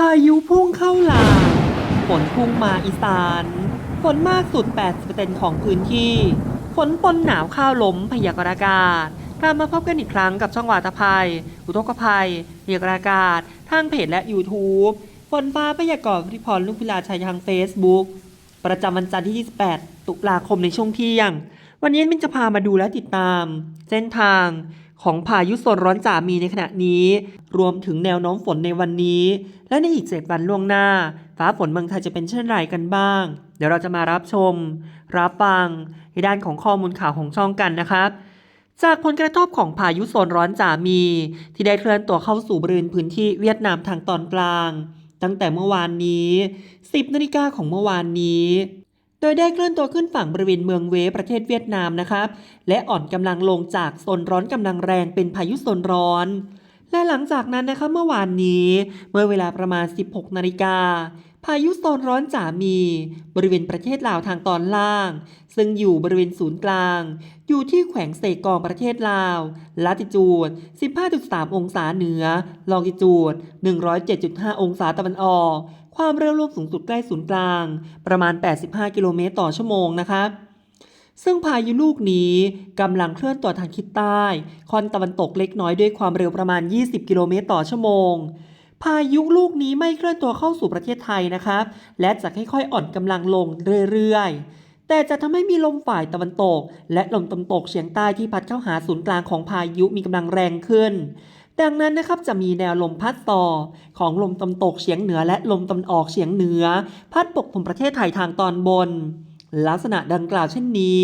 พายุพุ่งเข้าหลาวฝนพุ่งมาอีสาน ฝนมากสุด 80%ของพื้นที่ ฝนปนหนาวข้าวล้มพยากรณ์อากาศกลับมาพบกันอีกครั้งกับช่องวาตภัย อุทกภัยพยากรณ์อากาศ ทางเพจและ YouTube ฝนฟ้าพยากรณ์พิพรลุงพิลาชัยทาง Facebook ประจำวันจันทร์ที่ 28 ตุลาคมในช่วงเที่ยง วันนี้มินจะพามาดูและติดตาม เส้นทาง ของพายุโซนร้อนจ่ามีในขณะนี้ รวมถึงแนวโน้มฝนในวันนี้ และในอีกเจ็ดวันล่วงหน้า ฟ้าฝนเมืองไทยจะเป็นเช่นไรกันบ้าง เดี๋ยวเราจะมารับชม รับฟังในด้านของข้อมูลข่าวของช่องกันนะครับจากผลกระทบของพายุโซนร้อนจ่ามี ที่ได้เคลื่อนตัวเข้าสู่บริเวณพื้นที่เวียดนามทางตอนกลาง ตั้งแต่เมื่อวานนี้ 10นาฬิกาของเมื่อวานนี้ โดยได้เคลื่อนตัวขึ้นฝั่งบริเวณเมืองเวประเทศเวียดนามนะครับ และอ่อนกำลังลงจากโซนร้อนกำลังแรงเป็นพายุโซนร้อน และหลังจากนั้นนะคะเมื่อวานนี้ เมื่อเวลาประมาณ 16 นาฬิกาพายุโซนร้อนจามี บริเวณประเทศลาวทางตอนล่าง ซึ่งอยู่บริเวณศูนย์กลาง อยู่ที่แขวงเซกองประเทศลาวลาติจูด 15.3 องศาเหนือ ลองกิจูด 107.5 องศาตะวันออก ความเร็วลมสูงสุดใกล้ศูนย์กลาง ประมาณ 85 กิโลเมตรต่อชั่วโมงนะครับซึ่งพายุลูกนี้กำลังเคลื่อนตัวทางทิศใต้ค่อนตะวันตกเล็กน้อยด้วยความเร็วประมาณ 20 กิโลเมตรต่อชั่วโมง พายุลูกนี้ไม่เคลื่อนตัวเข้าสู่ประเทศไทยนะครับ และจะค่อยๆอ่อนกำลังลงเรื่อยๆ แต่จะทำให้มีลมฝ่ายตะวันตก และลมตะวันตกเฉียงใต้ที่พัดเข้าหาศูนย์กลางของพายุมีกำลังแรงขึ้น ดังนั้นนะครับจะมีแนวลมพัดต่อของลมตะวันตกเฉียงเหนือและลมตะวันออกเฉียงเหนือ พัดปกคลุมประเทศไทยทางตอนบน ลักษณะดังกล่าวเช่นนี้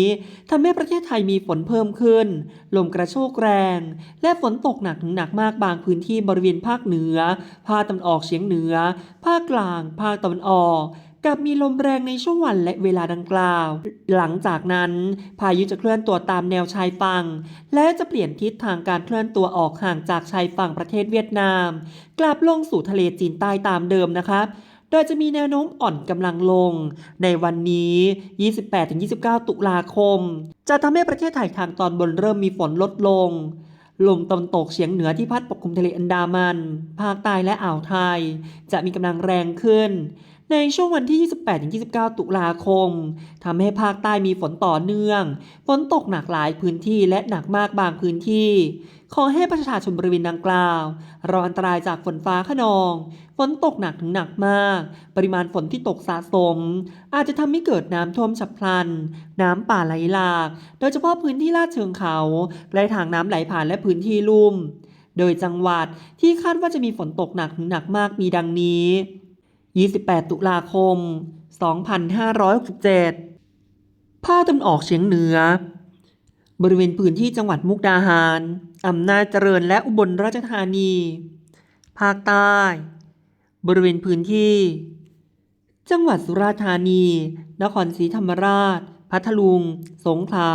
ทำให้ประเทศไทยมีฝนเพิ่มขึ้น ลมกระโชกแรง และฝนตกหนักถึงหนักมากบางพื้นที่บริเวณภาคเหนือ ภาคตะวันออกเฉียงเหนือ ภาคกลาง ภาคตะวันออก กับมีลมแรงในช่วงวันและเวลาดังกล่าว หลังจากนั้น พายุจะเคลื่อนตัวตามแนวชายฝั่ง และจะเปลี่ยนทิศทางการเคลื่อนตัวออกห่างจากชายฝั่งประเทศเวียดนาม กลับลงสู่ทะเลจีนใต้ตามเดิมนะครับโดยจะมีแนวโน้มอ่อนกำลังลง ในวันนี้ 28-29 ตุลาคม จะทำให้ประเทศไทยทางตอนบนเริ่มมีฝนลดลง ลมตะวันตกเฉียงเหนือที่พัดปกคลุมทะเลอันดามัน ภาคใต้และอ่าวไทย จะมีกำลังแรงขึ้น ในช่วงวันที่ 28-29 ตุลาคมทำให้ภาคใต้มีฝนต่อเนื่อง ฝนตกหนักหลายพื้นที่และหนักมากบางพื้นที่ขอให้ประชาชนบริเวณดังกล่าวระวังอันตรายจากฝนฟ้าขนอง ฝนตกหนักถึงหนักมาก ปริมาณฝนที่ตกสะสม อาจจะทำให้เกิดน้ำท่วมฉับพลัน น้ำป่าไหลหลาก โดยเฉพาะพื้นที่ลาดเชิงเขาใกล้ทางน้ำไหลผ่านและพื้นที่ลุ่ม โดยจังหวัดที่คาดว่าจะมีฝนตกหนักถึงหนักมากมีดังนี้ 28 ตุลาคม 2567 ภาคตะวันออกเฉียงเหนือ บริเวณพื้นที่จังหวัดมุกดาหาร อำนาจเจริญและอุบลราชธานี ภาคใต้ บริเวณพื้นที่ จังหวัดสุราษฎร์ธานี นครศรีธรรมราช พัทลุง สงขลา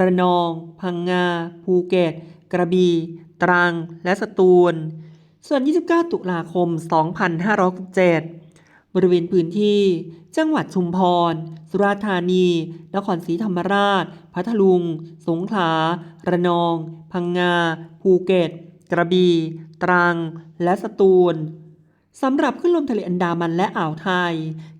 ระนอง พังงา ภูเก็ต กระบี่ ตรัง และสตูลส่วน 29 ตุลาคม 2567 บริเวณพื้นที่ จังหวัดชุมพร สุราษฎร์ธานี นครศรีธรรมราช พัทลุง สงขลา ระนอง พังงา ภูเก็ต กระบี่ ตรัง และสตูล สำหรับคลื่นลมทะเลอันดามันและอ่าวไทย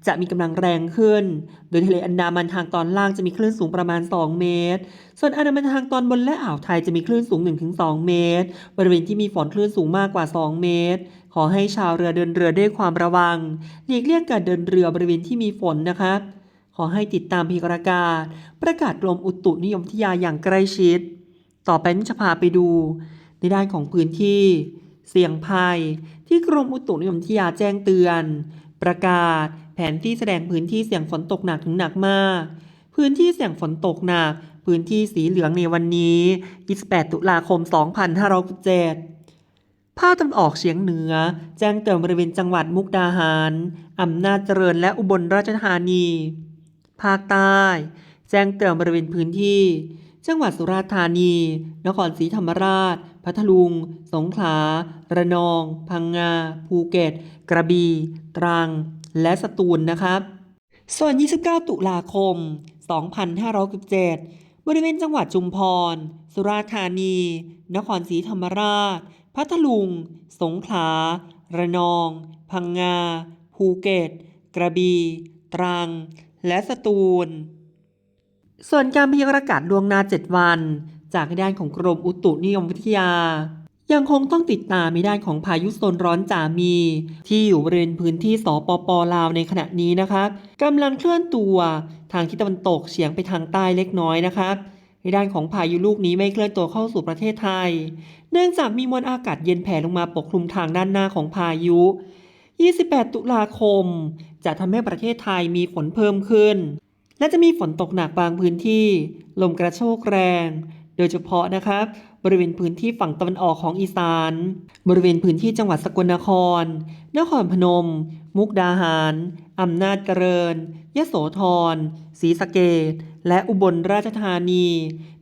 จะมีกำลังแรงขึ้น โดยทะเลอันดามันทางตอนล่างจะมีคลื่นสูงประมาณ 2 เมตร ส่วนอันดามันทางตอนบนและอ่าวไทยจะมีคลื่นสูง 1-2 เมตร บริเวณที่มีฝนคลื่นสูงมากกว่า 2 เมตร ขอให้ชาวเรือเดินเรือด้วยความระวัง หลีกเลี่ยงการเดินเรือบริเวณที่มีฝนนะคะ ขอให้ติดตามพยากรากาศ ประกาศกรมอุตุนิยมวิทยาอย่างใกล้ชิด ต่อไปนิจะพาไปดู ในด้านของพื้นที่ เสี่ยงภัย ที่กรมอุตุนิยมวิทยาแจ้งเตือน ประกาศ แผนที่แสดงพื้นที่เสี่ยงฝนตกหนักถึงหนักมาก พื้นที่เสี่ยงฝนตกหนัก พื้นที่สีเหลืองในวันนี้ 28 ตุลาคม 2567ภาคตะวันออกเฉียงเหนือ แจ้งเตือนบริเวณจังหวัดมุกดาหาร อำนาจเจริญและอุบลราชธานี ภาคใต้ แจ้งเตือนบริเวณพื้นที่ จังหวัดสุราษฎร์ธานี นครศรีธรรมราช พัทลุง สงขลา ระนอง พังงา ภูเก็ต กระบี่ ตรัง และสตูลนะครับ ส่วน 29 ตุลาคม 2567 บริเวณจังหวัดจุมพร สุราษฎร์ธานี นครศรีธรรมราช พัทลุง สงขลา ระนอง พังงา ภูเก็ต กระบี่ ตรัง และสตูล ส่วนการพยากรณ์อากาศลวงนา 7 วัน จากด้านของกรมอุตุนิยมวิทยา ยังคงต้องติดตามในด้านของพายุโซนร้อนจามี ที่อยู่บริเวณพื้นที่สปปลาวในขณะนี้นะครับกำลังเคลื่อนตัวทางทิศตะวันตกเฉียงไปทางใต้เล็กน้อยนะครับในด้านของพายุลูกนี้ไม่เคลื่อนตัวเข้าสู่ประเทศไทย เนื่องจากมีมวลอากาศเย็นแผ่ลงมาปกคลุมทางด้านหน้าของพายุ 28 ตุลาคม จะทำให้ประเทศไทยมีฝนเพิ่มขึ้น และจะมีฝนตกหนักบางพื้นที่ ลมกระโชกแรง โดยเฉพาะนะครับบริเวณพื้นที่ฝั่งตะวันออกของอีสาน บริเวณพื้นที่จังหวัดสกลนคร นครพนม มุกดาหาร อำนาจเจริญ ยโสธร ศรีสะเกษและอุบลราชธานี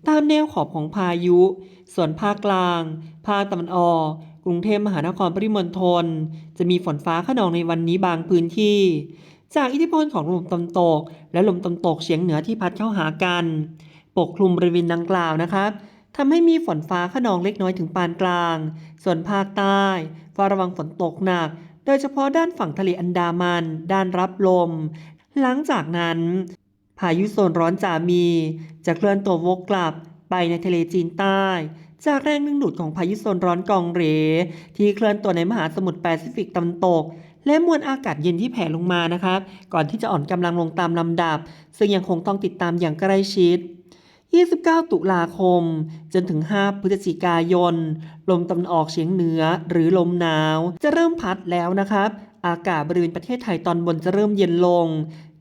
ตามแนวขอบของพายุ ส่วนภาคกลาง ภาคตะวันออก กรุงเทพมหานครปริมณฑล จะมีฝนฟ้าขนองในวันนี้บางพื้นที่ จากอิทธิพลของลมตะวันตก และลมตะวันตกเฉียงเหนือที่พัดเข้าหากัน ปกคลุมบริเวณดังกล่าวนะครับทำให้มีฝนฟ้าขนองเล็กน้อยถึงปานกลาง ส่วนภาคใต้เฝ้าระวังฝนตกหนัก โดยเฉพาะด้านฝั่งทะเลอันดามัน ด้านรับลม หลังจากนั้น พายุโซนร้อนจามี จะเคลื่อนตัววกกลับไปในทะเลจีนใต้ จากแรงดึงดูดของพายุโซนร้อนกองเร ที่เคลื่อนตัวในมหาสมุทรแปซิฟิกตะวันตกและมวลอากาศเย็นที่แผ่ลงมานะครับ ก่อนที่จะอ่อนกำลังลงตามลำดับ ซึ่งยังคงต้องติดตามอย่างใกล้ชิด 29 ตุลาคม จนถึง 5 พฤศจิกายน ลมตะวันออกเฉียงเหนือหรือลมหนาว จะเริ่มพัดแล้วนะครับ อากาศบริเวณประเทศไทยตอนบนจะเริ่มเย็นลง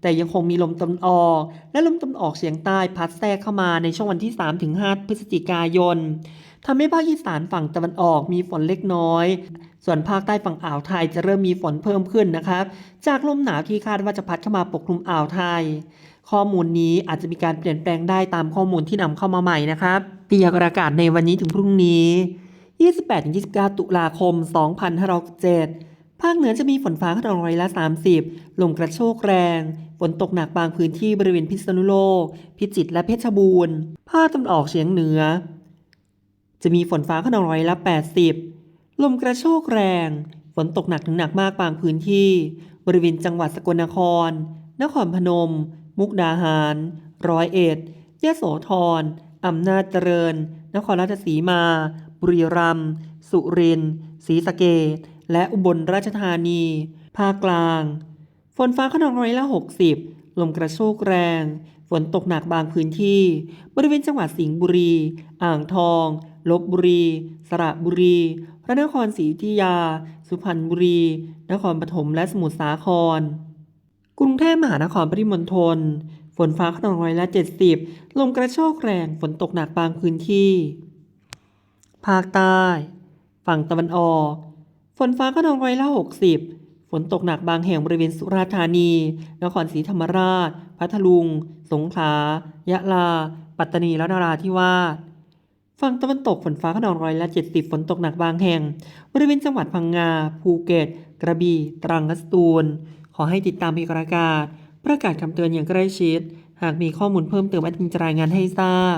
แต่ยังคงมีลมตะวันออก และลมตะวันออกเฉียงใต้พัดแทรกเข้ามาในช่วงวันที่ 3-5 พฤศจิกายนทำให้ภาคอีสานฝั่งตะวันออกมีฝนเล็กน้อย ส่วนภาคใต้ฝั่งอ่าวไทยจะเริ่มมีฝนเพิ่มขึ้นนะครับ จากลมหนาวที่คาดว่าจะพัดเข้ามาปกคลุมอ่าวไทย ข้อมูลนี้อาจจะมีการเปลี่ยนแปลงได้ตามข้อมูลที่นำเข้ามาใหม่นะครับพยากรณ์อากาศในวันนี้ถึงพรุ่งนี้ 28-29 ตุลาคม 2567ภาคเหนือจะมีฝนฟ้าขนองร้อยละ 30 ลมกระโชกแรง ฝนตกหนักบางพื้นที่บริเวณพิษณุโลก พิจิตรและเพชรบูรณ์ ภาคตะวันออกเฉียงเหนือ จะมีฝนฟ้าขนองร้อยละ 80 ลมกระโชกแรง ฝนตกหนักถึงหนักมากบางพื้นที่ บริเวณจังหวัดสกลนคร นครพนม มุกดาหาร ร้อยเอ็ดยโสธรอำนาจเจริญ นครราชสีมา บุรีรัมย์ สุรินทร์ ศรีสะเกษและอุบลราชธานี ภาคกลาง ฝนฟ้าขนองร้อยละ 60 ลมกระโชกแรง ฝนตกหนักบางพื้นที่ บริเวณจังหวัดสิงห์บุรี อ่างทองลบบุรี สระบุรี พระนครศรีอยุธยา สุพรรณบุรี นครปฐมและสมุทรสาคร กรุงเทพมหานครปริมณฑลฝนฟ้าขนองร้อยละ 70 ลมกระโชกแรงฝนตกหนักบางพื้นที่ ภาคใต้ ฝั่งตะวันออก ฝนฟ้าขนองร้อยละ 60 ฝนตกหนักบางแห่งบริเวณสุราษฎร์ธานี นครศรีธรรมราช พัทลุง สงขลา ยะลา ปัตตานีและนราธิวาส ฝั่งตะวันตกฝนฟ้าขนองร้อยละ 70 ฝนตกหนักบางแห่ง บริเวณจังหวัดพังงา ภูเก็ต กระบี่ ตรังและสตูล ขอให้ติดตามพยากรากาศ ประกาศคำเตือนอย่างใกล้ชิด หากมีข้อมูลเพิ่มเติมอดมินจะรายงานให้ทราบ